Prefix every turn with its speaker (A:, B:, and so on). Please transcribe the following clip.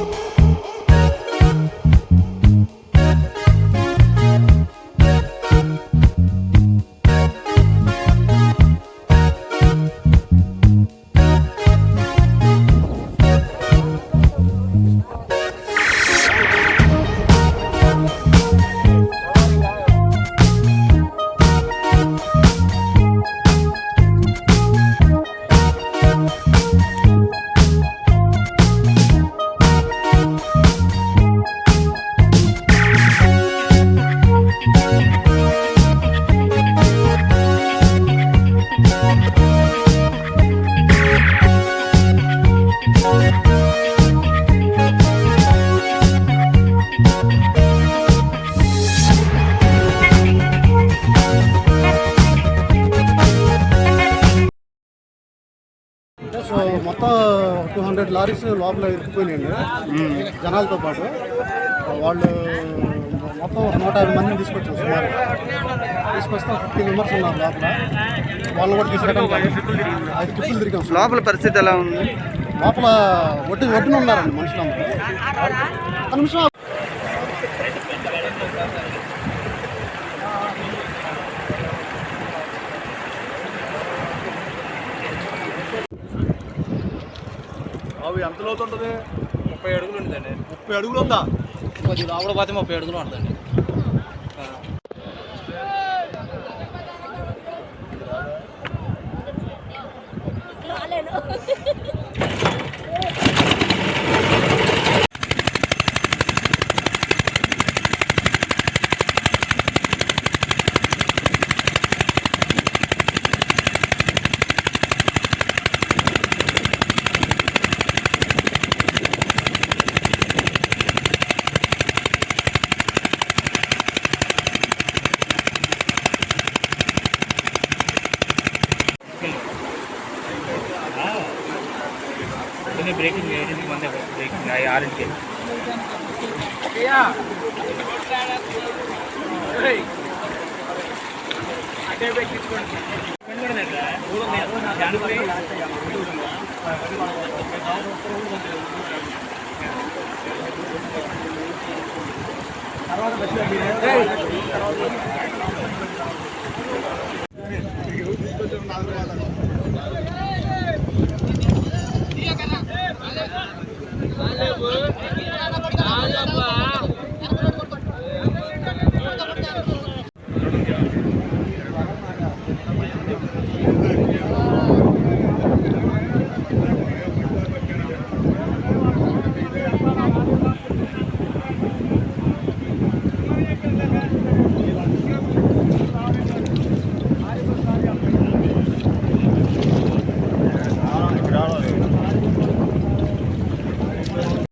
A: Thank so మొత్తం two hundred lorries లోపల ఇరుక్కుపోయినాయండి. జనాలతో పాటు. వాళ్ళు మొత్తం ఒక నూట యాభై మందిని తీసుకొచ్చారు సుమారు. తీసుకొస్తే ఫిఫ్టీ మెంబర్స్ ఉన్నారు లోపల. వాళ్ళు కూడా తీసుకెళ్ళడానికి ఐదు ట్రిప్పులు తిరిగాం.
B: లోపల పరిస్థితి ఎలా ఉంది?
A: లోపల ఒడ్డు ఒడ్డున ఉన్నారండి మనుషులందరూ. ఒక నిమిషం
C: అవి ఎంత లోతు ఉంటుంది?
D: ముప్పై అడుగులు ఉంటుందండి.
C: ముప్పై అడుగులు ఉందా?
D: కొద్ది లోపల పోతే ముప్పై అడుగులు ఉంటుందండి.
E: రాలేను.
D: కొన్ని బ్రేకింగ్ ఏడింటికి మంది బ్రేకింగ్ ఆరింటికి తర్వాత